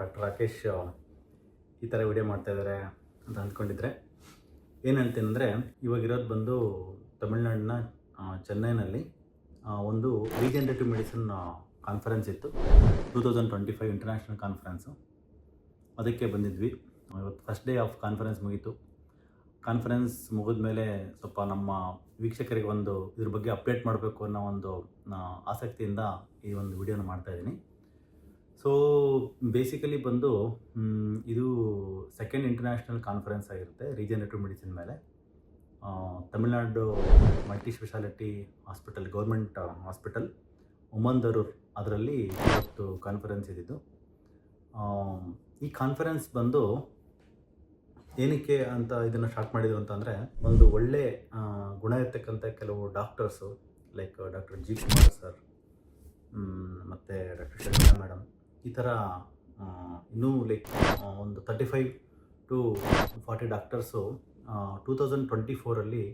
Doctor Rakesh ಈ ಥರ video ಮಾಡ್ತಾ ಇದ್ದಾರೆ ಅಂತ ಅಂದ್ಕೊಂಡಿದ್ರೆ ಅಂದರೆ ಇವಾಗಿರೋದು ಬಂದು ತಮಿಳ್ನಾಡಿನ ಚೆನ್ನೈನಲ್ಲಿ ಒಂದು ರೀಜನರೇಟಿವ್ ಮೆಡಿಸಿನ್ ಕಾನ್ಫರೆನ್ಸ್ ಇತ್ತು. Two thousand twenty five international conference ಅದಕ್ಕೆ ಬಂದಿದ್ವಿ. ಇವತ್ತು ಫಸ್ಟ್ ಡೇ ಆಫ್ ಕಾನ್ಫರೆನ್ಸ್ ಮುಗೀತು. ಕಾನ್ಫರೆನ್ಸ್ ಮುಗಿದ ಮೇಲೆ ಸ್ವಲ್ಪ ನಮ್ಮ ವೀಕ್ಷಕರಿಗೆ ಒಂದು ಇದ್ರ ಬಗ್ಗೆ ಅಪ್ಡೇಟ್ ಮಾಡಬೇಕು ಅನ್ನೋ ಒಂದು ಆಸಕ್ತಿಯಿಂದ ಈ ಒಂದು ವಿಡಿಯೋನ ಮಾಡ್ತಾ ಇದ್ದೀನಿ. ಸೊ ಬೇಸಿಕಲಿ ಬಂದು ಇದು ಸೆಕೆಂಡ್ ಇಂಟರ್ನ್ಯಾಷನಲ್ ಕಾನ್ಫರೆನ್ಸ್ ಆಗಿರುತ್ತೆ ರೀಜನರೇಟಿವ್ ಮೆಡಿಸಿನ್ ಮೇಲೆ. Tamil Nadu multi speciality hospital government hospital Omandurar ಅದರಲ್ಲಿ ಇವತ್ತು ಕಾನ್ಫರೆನ್ಸ್ ಇದ್ದಿದ್ದು ಈ ಕಾನ್ಫರೆನ್ಸ್ ಬಂದು ಏನಕ್ಕೆ ಅಂತ ಇದನ್ನು ಸ್ಟಾರ್ಟ್ ಮಾಡಿದ್ರು ಅಂತಂದರೆ ಒಂದು ಒಳ್ಳೆ ಗುಣ ಇರ್ತಕ್ಕಂಥ ಕೆಲವು doctors like doctor G Kumar sir ಮತ್ತು ಡಾಕ್ಟರ್ ಶರ್ಮಾ ಮೇಡಮ್ ಈ ಥರ ಇನ್ನೂ ಲೈಕ್ ಒಂದು thirty five to forty doctors two thousand twenty ಫೋರಲ್ಲಿ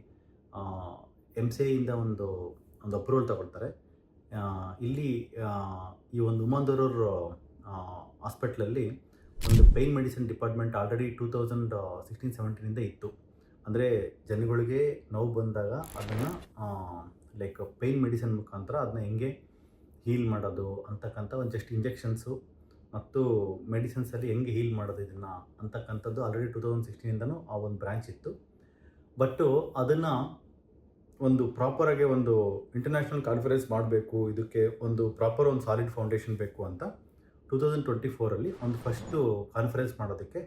M C ಐಯಿಂದ ಒಂದು ಒಂದು ಅಪ್ರೂವಲ್ ತಗೊಳ್ತಾರೆ. ಇಲ್ಲಿ ಈ ಒಂದು ಉಮಂದರೂರ್ ಹಾಸ್ಪಿಟ್ಲಲ್ಲಿ ಒಂದು pain medicine department already two thousand sixteen ಸೆವೆಂಟೀನಿಂದ ಇತ್ತು. ಅಂದರೆ ಜನಗಳಿಗೆ ನೋವು ಬಂದಾಗ ಅದನ್ನು ಲೈಕ್ ಪೈನ್ ಮೆಡಿಸಿನ್ ಮುಖಾಂತರ ಅದನ್ನ ಹೆಂಗೆ ಹೀಲ್ ಮಾಡೋದು ಅಂತಕ್ಕಂಥ ಒಂದು ಜಸ್ಟ್ ಇಂಜೆಕ್ಷನ್ಸು ಮತ್ತು ಮೆಡಿಸಿನ್ಸಲ್ಲಿ ಹೆಂಗೆ ಹೀಲ್ ಮಾಡೋದು ಇದನ್ನು ಅಂತಕ್ಕಂಥದ್ದು ಆಲ್ರೆಡಿ ಟೂ ತೌಸಂಡ್ ಸಿಕ್ಸ್ಟೀನಿಂದನೂ ಆ ಒಂದು ಬ್ರ್ಯಾಂಚ್ ಇತ್ತು. ಬಟ್ಟು ಅದನ್ನು ಒಂದು ಪ್ರಾಪರಾಗಿ ಒಂದು ಇಂಟರ್ನ್ಯಾಷನಲ್ ಕಾನ್ಫರೆನ್ಸ್ ಮಾಡಬೇಕು, ಇದಕ್ಕೆ ಒಂದು ಪ್ರಾಪರ್ ಒಂದು ಸಾಲಿಡ್ ಫೌಂಡೇಶನ್ ಬೇಕು ಅಂತ ಟೂ ತೌಸಂಡ್ ಟ್ವೆಂಟಿ ಫೋರಲ್ಲಿ ಒಂದು ಫಸ್ಟು ಕಾನ್ಫರೆನ್ಸ್ ಮಾಡೋದಕ್ಕೆ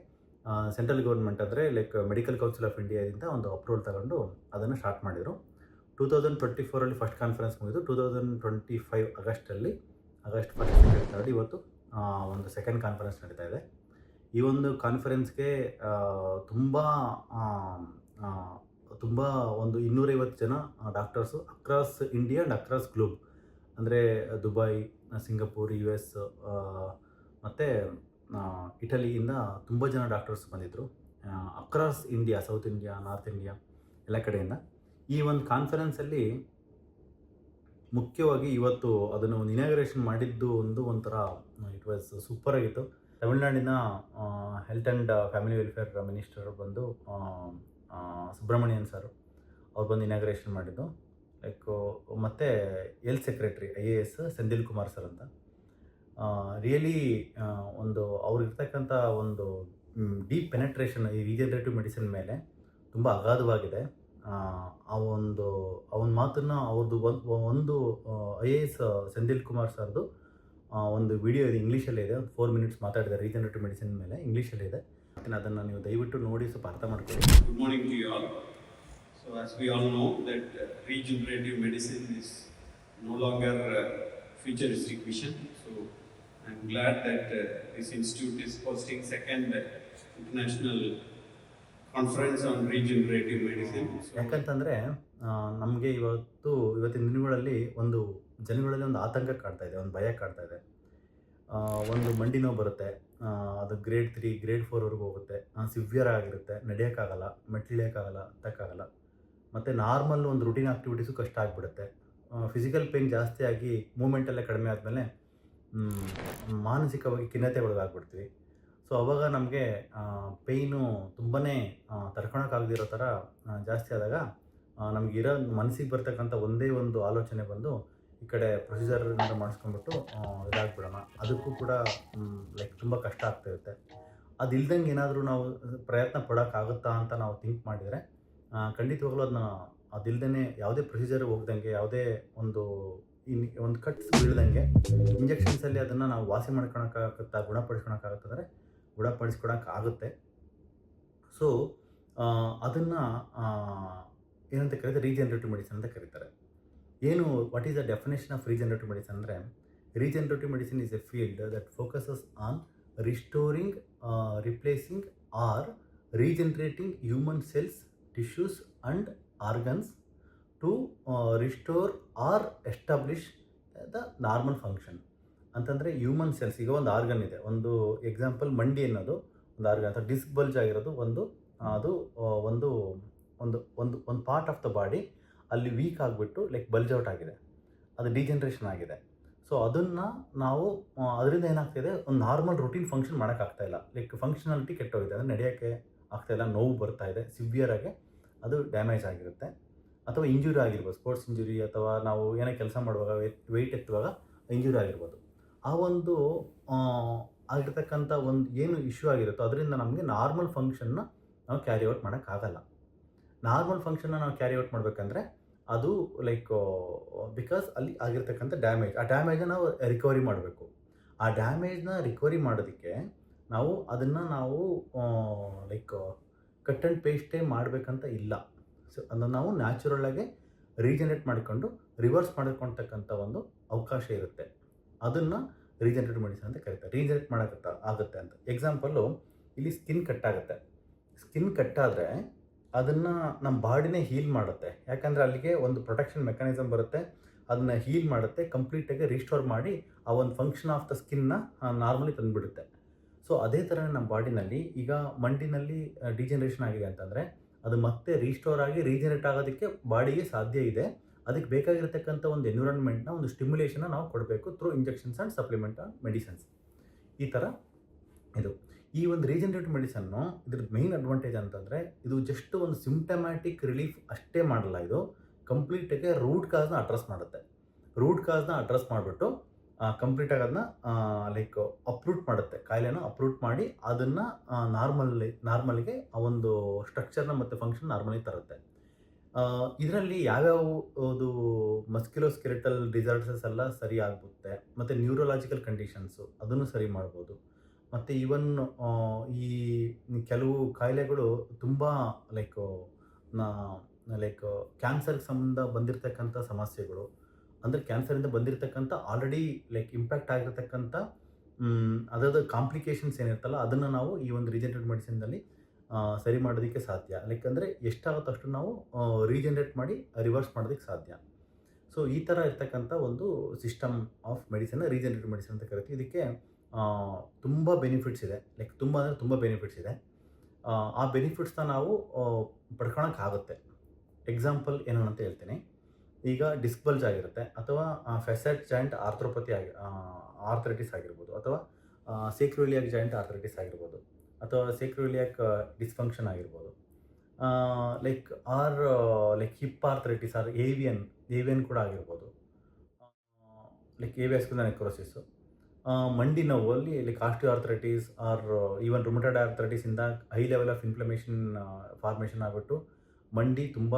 ಸೆಂಟ್ರಲ್ ಗೌರ್ಮೆಂಟ್ ಅಂದರೆ ಲೈಕ್ ಮೆಡಿಕಲ್ ಕೌನ್ಸಿಲ್ ಆಫ್ ಇಂಡಿಯಾದಿಂದ ಒಂದು ಅಪ್ರೂವಲ್ ತಗೊಂಡು ಅದನ್ನು ಸ್ಟಾರ್ಟ್ ಮಾಡಿದರು. ಟೂ ತೌಸಂಡ್ ಟ್ವೆಂಟಿ ಫೋರಲ್ಲಿ ಫಸ್ಟ್ ಕಾನ್ಫರೆನ್ಸ್ ಮುಗಿದು ಟೂ ತೌಸಂಡ್ ಟ್ವೆಂಟಿ ಫೈವ್ ಆಗಸ್ಟಲ್ಲಿ, ಆಗಸ್ಟ್ ಫಸ್ಟ್ ಸೆಕೆಂಡ್ ತರ್ಡ್ ಇವತ್ತು ಒಂದು ಸೆಕೆಂಡ್ ಕಾನ್ಫರೆನ್ಸ್ ನಡೀತಾ ಇದೆ. ಈ ಒಂದು ಕಾನ್ಫರೆನ್ಸ್ಗೆ ತುಂಬ ತುಂಬ ಒಂದು ಇನ್ನೂರೈವತ್ತು ಜನ doctors across India and across globe ಅಂದರೆ ದುಬೈ, ಸಿಂಗಪೂರ್ ಯು ಎಸ್ ಮತ್ತು ಇಟಲಿಯಿಂದ ತುಂಬ ಜನ ಡಾಕ್ಟರ್ಸ್ ಬಂದಿದ್ದರು across India south India north India ಎಲ್ಲ ಕಡೆಯಿಂದ. ಈ ಒಂದು ಕಾನ್ಫರೆನ್ಸಲ್ಲಿ ಮುಖ್ಯವಾಗಿ ಇವತ್ತು ಅದನ್ನು ಒಂದು ಇನಾಗ್ರೇಷನ್ ಮಾಡಿದ್ದು ಒಂದು ಒಂಥರ ಇಟ್ ವಾಸ್ ಸೂಪರ್ ಆಗಿತ್ತು. ತಮಿಳುನಾಡಿನ health and family welfare minister ಬಂದು ಸುಬ್ರಹ್ಮಣ್ಯನ್ ಸರ್ ಅವ್ರು ಬಂದು ಇನಾಗ್ರೇಷನ್ ಮಾಡಿದ್ದು. ಲೈಕ್ ಮತ್ತು L secretary I A S Senthil Kumar sir ಅಂತ. ರಿಯಲಿ ಒಂದು ಅವ್ರಿರ್ತಕ್ಕಂಥ ಒಂದು ಡೀಪ್ ಪೆನೆಟ್ರೇಷನ್ ಈ ರೀಜನರೇಟಿವ್ ಮೆಡಿಸಿನ್ ಮೇಲೆ ತುಂಬ ಅಗಾಧವಾಗಿದೆ. ಆ, ಒಂದು ಅವನ ಮಾತನ್ನು ಅವ್ರದ್ದು ಒಂದು ಒಂದು I A S Senthil Kumar ಸರ್ದು ಒಂದು ವಿಡಿಯೋ ಇದೆ ಇಂಗ್ಲೀಷಲ್ಲೇ ಇದೆ ಒಂದು ಫೋರ್ ಮಿನಿಟ್ಸ್ ಮಾತಾಡಿದೆ ರೀಜನರೇಟಿವ್ ಮೆಡಿಸಿನ್ ಮೇಲೆ ಇಂಗ್ಲೀಷಲ್ಲೇ ಇದೆ ಅದನ್ನು ನೀವು ದಯವಿಟ್ಟು ನೋಡಿ ಸ್ವಲ್ಪ ಅರ್ಥ ಮಾಡ್ಕೊಳ್ಳಿ good morning to you all so all know that uh, regenerative medicine is no longer uh, futuristic vision. So I'm glad that uh, this institute is hosting second uh, international conference on regenerative medicine ಯಾಕಂತಂದ್ರೆ ನಮಗೆ ಇವತ್ತು, ಇವತ್ತಿನ ದಿನಗಳಲ್ಲಿ ಒಂದು ಜನಗಳಲ್ಲಿ ಒಂದು ಆತಂಕ ಕಾಡ್ತಾ ಇದೆ, ಒಂದು ಭಯ ಕಾಡ್ತಾ ಇದೆ. ಒಂದು ಮಂಡಿ ನೋವು ಬರುತ್ತೆ ಅದು ಗ್ರೇಡ್ ತ್ರೀ ಗ್ರೇಡ್ ಫೋರ್ವರೆಗೂ ಹೋಗುತ್ತೆ ಸಿವಿಯರ್ ಆಗಿರುತ್ತೆ ನಡೆಯೋಕ್ಕಾಗಲ್ಲ ಮೆಟ್ಲಿಳಿಯೋಕ್ಕಾಗಲ್ಲ ಹತ್ತಕ್ಕಾಗಲ್ಲ. ಮತ್ತು ನಾರ್ಮಲ್ ಒಂದು ರುಟೀನ್ ಆಕ್ಟಿವಿಟೀಸು ಕಷ್ಟ ಆಗಿಬಿಡುತ್ತೆ. ಫಿಸಿಕಲ್ ಪೇನ್ ಜಾಸ್ತಿ ಆಗಿ ಮೂಮೆಂಟೆಲ್ಲ ಕಡಿಮೆ ಆದಮೇಲೆ ಮಾನಸಿಕವಾಗಿ ಖಿನ್ನತೆ ಒಳಗಾಗ್ಬಿಡ್ತೀವಿ ಸೊ ಅವಾಗ ನಮಗೆ ಪೇಯ್ನು ತುಂಬಾ ತಡ್ಕೊಳಕ್ಕಾಗದಿರೋ ಥರ ಜಾಸ್ತಿ ಆದಾಗ ನಮ್ಗೆ ಇರೋ ಮನಸ್ಸಿಗೆ ಬರ್ತಕ್ಕಂಥ ಒಂದೇ ಒಂದು ಆಲೋಚನೆ ಬಂದು ಈ ಕಡೆ ಪ್ರೊಸೀಜರ್ನಿಂದ ಮಾಡಿಸ್ಕೊಂಡ್ಬಿಟ್ಟು ಇದಾಗ್ಬಿಡೋಣ. ಅದಕ್ಕೂ ಕೂಡ ಲೈಕ್ ತುಂಬ ಕಷ್ಟ ಆಗ್ತಾ ಇರುತ್ತೆ. ಅದು ಇಲ್ದಂಗೆ ಏನಾದರೂ ನಾವು ಪ್ರಯತ್ನ ಪಡೋಕ್ಕಾಗುತ್ತಾ ಅಂತ ನಾವು ಥಿಂಕ್ ಮಾಡಿದರೆ ಖಂಡಿತವಾಗ್ಲೂ ಅದನ್ನ ಅದಿಲ್ದೇ ಯಾವುದೇ ಪ್ರೊಸೀಜರ್ ಹೋಗ್ದಂಗೆ, ಯಾವುದೇ ಒಂದು ಇನ್, ಒಂದು ಕಟ್ಸ್ ಬೀಳ್ದಂಗೆ ಇಂಜೆಕ್ಷನ್ಸಲ್ಲಿ ಅದನ್ನು ನಾವು ವಾಸಿ ಮಾಡ್ಕೊಳಕ್ಕಾಗುತ್ತಾ ಗುಣಪಡಿಸ್ಕೊಳಕ್ಕಾಗುತ್ತಂದರೆ ಗುಣಪಡಿಸ್ಕೊಳಕ್ಕಾಗುತ್ತೆ ಸೊ ಅದನ್ನು ಏನಂತ ಕರೀತಾರೆ ರೀಜನರೇಟಿವ್ ಮೆಡಿಸಿನ್ ಅಂತ ಕರೀತಾರೆ. ಏನು what is the definition of regenerative medicine ಅಂದರೆ regenerative medicine is a field that focuses on restoring replacing or regenerating human cells tissues and organs to restore or establish the normal function ಅಂತಂದರೆ human cells ಈಗ ಒಂದು organ ಇದೆ. ಒಂದು example ಮಂಡಿ ಅನ್ನೋದು ಒಂದು organ ಅಥವಾ ಡಿಸ್ಕ್ ಬಲ್ಜ್ ಆಗಿರೋದು ಒಂದು ಅದು ಒಂದು ಒಂದು ಒಂದು ಒಂದು ಪಾರ್ಟ್ ಆಫ್ ದ ಬಾಡಿ ಅಲ್ಲಿ ವೀಕ್ ಆಗಿಬಿಟ್ಟು ಲೈಕ್ ಬಲ್ಜ್ ಔಟ್ ಆಗಿದೆ. ಅದು ಡಿಜನ್ರೇಷನ್ ಆಗಿದೆ. ಸೊ ಅದನ್ನು ನಾವು ಅದರಿಂದ ಏನಾಗ್ತಿದೆ? ಒಂದು ನಾರ್ಮಲ್ ರುಟೀನ್ ಫಂಕ್ಷನ್ ಮಾಡೋಕ್ಕಾಗ್ತಾ ಇಲ್ಲ. ಲೈಕ್ ಫಂಕ್ಷನಾಲಿಟಿ ಕೆಟ್ಟೋಗಿದೆ. ಅಂದರೆ ನಡೆಯೋಕ್ಕೆ ಆಗ್ತಾ ಇಲ್ಲ. ನೋವು ಬರ್ತಾ ಇದೆ. ಸಿವಿಯರಾಗಿ ಅದು ಡ್ಯಾಮೇಜ್ ಆಗಿರುತ್ತೆ. ಅಥವಾ ಇಂಜುರಿ ಆಗಿರ್ಬೋದು. ಸ್ಪೋರ್ಟ್ಸ್ ಇಂಜುರಿ ಅಥವಾ ನಾವು ಏನೇ ಕೆಲಸ ಮಾಡುವಾಗ ವೆಯ್ಟ್ ಎತ್ತುವಾಗ ಇಂಜುರಿ ಆಗಿರ್ಬೋದು. ಆ ಒಂದು ಆಗಿರ್ತಕ್ಕಂಥ ಒಂದು ಏನು ಇಶ್ಯೂ ಆಗಿರುತ್ತೋ ಅದರಿಂದ ನಮಗೆ ನಾರ್ಮಲ್ ಫಂಕ್ಷನ್ನ ನಾವು ಕ್ಯಾರಿ ಔಟ್ ಮಾಡೋಕ್ಕಾಗಲ್ಲ. ನಾರ್ಮಲ್ ಫಂಕ್ಷನ್ನ ನಾವು ಕ್ಯಾರಿ ಔಟ್ ಮಾಡಬೇಕಂದ್ರೆ ಅದು ಲೈಕ್ ಬಿಕಾಸ್ ಅಲ್ಲಿ ಆಗಿರ್ತಕ್ಕಂಥ ಡ್ಯಾಮೇಜ್ ಆ ಡ್ಯಾಮೇಜನ್ನ ನಾವು ರಿಕವರಿ ಮಾಡಬೇಕು. ಆ ಡ್ಯಾಮೇಜ್ನ ರಿಕವರಿ ಮಾಡೋದಕ್ಕೆ ನಾವು ಅದನ್ನು ನಾವು ಲೈಕ್ ಕಟ್ ಆ್ಯಂಡ್ ಪೇಸ್ಟೇ ಮಾಡಬೇಕಂತ ಇಲ್ಲ. ಸೊ ಅದನ್ನು ನಾವು ನ್ಯಾಚುರಲಾಗೆ ರೀಜನರೇಟ್ ಮಾಡಿಕೊಂಡು ರಿವರ್ಸ್ ಮಾಡಿಕೊಳ್ತಕ್ಕಂಥ ಒಂದು ಅವಕಾಶ ಇರುತ್ತೆ. ಅದನ್ನು ರೀಜನರೇಟ್ ಮೆಡಿಸಿನ್ ಅಂತ ಕರೀತಾರೆ. ರೀಜನರೇಟ್ ಮಾಡೋಕ್ಕತ್ತ ಆಗುತ್ತೆ ಅಂತ. ಎಕ್ಸಾಂಪಲ್ಲು ಇಲ್ಲಿ ಸ್ಕಿನ್ ಕಟ್ ಆಗುತ್ತೆ. ಸ್ಕಿನ್ ಕಟ್ಟಾದರೆ ಅದನ್ನು ನಮ್ಮ ಬಾಡಿನೇ ಹೀಲ್ ಮಾಡುತ್ತೆ. ಯಾಕಂದರೆ ಅಲ್ಲಿಗೆ ಒಂದು ಪ್ರೊಟೆಕ್ಷನ್ ಮೆಕ್ಯಾನಿಸಮ್ ಬರುತ್ತೆ. ಅದನ್ನು ಹೀಲ್ ಮಾಡುತ್ತೆ ಕಂಪ್ಲೀಟಾಗಿ ರಿಸ್ಟೋರ್ ಮಾಡಿ ಆ ಒಂದು ಫಂಕ್ಷನ್ ಆಫ್ ದ ಸ್ಕಿನ್ನ ನಾರ್ಮಲಿ ತಂದುಬಿಡುತ್ತೆ. ಸೊ ಅದೇ ಥರ ನಮ್ಮ ಬಾಡಿನಲ್ಲಿ ಈಗ ಮಂಡಿನಲ್ಲಿ ಡಿಜನರೇಷನ್ ಆಗಿದೆ ಅಂತಂದರೆ ಅದು ಮತ್ತೆ ರೀಸ್ಟೋರ್ ಆಗಿ ರೀಜನರೇಟ್ ಆಗೋದಕ್ಕೆ ಬಾಡಿಗೆ ಸಾಧ್ಯ ಇದೆ. ಅದಕ್ಕೆ ಬೇಕಾಗಿರತಕ್ಕಂಥ ಒಂದು ಎನ್ವಿರಾನ್ಮೆಂಟ್ನ ಒಂದು ಸ್ಟಿಮ್ಯುಲೇಷನ್ನ ನಾವು ಕೊಡಬೇಕು through injections and supplement medicines ಈ ಥರ ಇದು. ಈ ಒಂದು ರೀಜನರೇಟಿವ್ ಮೆಡಿಸನ್ನು ಇದ್ರ ಮೇಯ್ನ್ ಅಡ್ವಾಂಟೇಜ್ ಅಂತಂದರೆ ಇದು ಜಸ್ಟ್ ಒಂದು ಸಿಂಪ್ಟಮ್ಯಾಟಿಕ್ ರಿಲೀಫ್ ಅಷ್ಟೇ ಮಾಡಲ್ಲ ಇದು. ಕಂಪ್ಲೀಟಾಗಿ ರೂಟ್ ಕಾಸ್ನ ಅಡ್ರೆಸ್ ಮಾಡುತ್ತೆ. ರೂಟ್ ಕಾಸ್ನ ಅಡ್ರೆಸ್ ಮಾಡಿಬಿಟ್ಟು ಕಂಪ್ಲೀಟಾಗಿ ಅದನ್ನ ಲೈಕ್ ಅಪ್ರೂಟ್ ಮಾಡುತ್ತೆ. ಕಾಯಿಲೆನ ಅಪ್ರೂಟ್ ಮಾಡಿ ಅದನ್ನು ನಾರ್ಮಲ್ ನಾರ್ಮಲ್ಗೆ ಆ ಒಂದು ಸ್ಟ್ರಕ್ಚರ್ನ ಮತ್ತು ಫಂಕ್ಷನ್ ನಾರ್ಮಲಿ ತರುತ್ತೆ. ಇದರಲ್ಲಿ ಯಾವ್ಯಾವ ಅದು ಮಸ್ಕ್ಯುಲೋಸ್ಕೆಲಿಟಲ್ ಡಿಸಾರ್ಡರ್ಸಸ್ ಎಲ್ಲ ಸರಿ ಆಗುತ್ತೆ ಮತ್ತು ನ್ಯೂರೋಲಾಜಿಕಲ್ ಕಂಡೀಷನ್ಸು ಅದನ್ನು ಸರಿ ಮಾಡ್ಬೋದು. ಮತ್ತು ಈವನ್ ಈ ಕೆಲವು ಕಾಯಿಲೆಗಳು ತುಂಬ ಲೈಕ್ ಲೈಕ್ ಕ್ಯಾನ್ಸರ್ಗೆ ಸಂಬಂಧ ಬಂದಿರತಕ್ಕಂಥ ಸಮಸ್ಯೆಗಳು, ಅಂದರೆ ಕ್ಯಾನ್ಸರಿಂದ ಬಂದಿರತಕ್ಕಂಥ ಆಲ್ರೆಡಿ ಲೈಕ್ ಇಂಪ್ಯಾಕ್ಟ್ ಆಗಿರ್ತಕ್ಕಂಥ ಅದರದ ಕಾಂಪ್ಲಿಕೇಶನ್ಸ್ ಏನಿರ್ತಲ್ಲ, ಅದನ್ನು ನಾವು ಈ ಒಂದು ರಿಜೆಂಟೆಡ್ ಮೆಡಿಸಿನ್ದಲ್ಲಿ ಸರಿ ಮಾಡೋದಕ್ಕೆ ಸಾಧ್ಯ. ಲೈಕ್ ಅಂದರೆ ಎಷ್ಟಾಗುತ್ತೋ ಅಷ್ಟು ನಾವು ರೀಜನರೇಟ್ ಮಾಡಿ ರಿವರ್ಸ್ ಮಾಡೋದಕ್ಕೆ ಸಾಧ್ಯ. ಸೊ ಈ ಥರ ಇರ್ತಕ್ಕಂಥ ಒಂದು system of medicine regenerate medicine ಅಂತ ಕರಿತೀವಿ. ಇದಕ್ಕೆ ತುಂಬ ಬೆನಿಫಿಟ್ಸ್ ಇದೆ. ಲೈಕ್ ತುಂಬ ಅಂದರೆ ತುಂಬ ಬೆನಿಫಿಟ್ಸ್ ಇದೆ. ಆ ಬೆನಿಫಿಟ್ಸ್ನ ನಾವು ಪಡ್ಕೊಳಕ್ಕಾಗುತ್ತೆ. ಎಕ್ಸಾಂಪಲ್ ಏನು ಅಂತ ಹೇಳ್ತೀನಿ. ಈಗ ಡಿಸ್ಕ್ ಬಲ್ಜ್ ಆಗಿರುತ್ತೆ, ಅಥವಾ ಫೆಸೆಟ್ ಜಾಯಿಂಟ್ ಆರ್ಥ್ರೋಪತಿ ಆಗಿ ಆರ್ಥರೈಟಿಸ್ ಆಗಿರ್ಬೋದು, ಅಥವಾ ಸೇಕ್ರೋಲಿಯಾಗಿ ಜಾಯಿಂಟ್ ಆರ್ಥರೈಟಿಸ್ ಆಗಿರ್ಬೋದು. ಅಥವಾ ಸೇಕ್ರೋಲಿಯಾಕ್ ಡಿಸ್ಫಂಕ್ಷನ್ ಆಗಿರ್ಬೋದು. Like or like hip arthritis or AVN AVN ಕೂಡ ಆಗಿರ್ಬೋದು. ಲೈಕ್ ಏವಿಯಾಸ್ಕಿನ ನೆಕ್ರೋಸಿಸ್ಸು ಮಂಡಿ ನೋವಲ್ಲಿ like osteo arthritis or even rheumatoid ಆರ್ಥರೈಟಿಸಿಂದ high level of inflammation formation ಆಗಿಬಿಟ್ಟು ಮಂಡಿ ತುಂಬ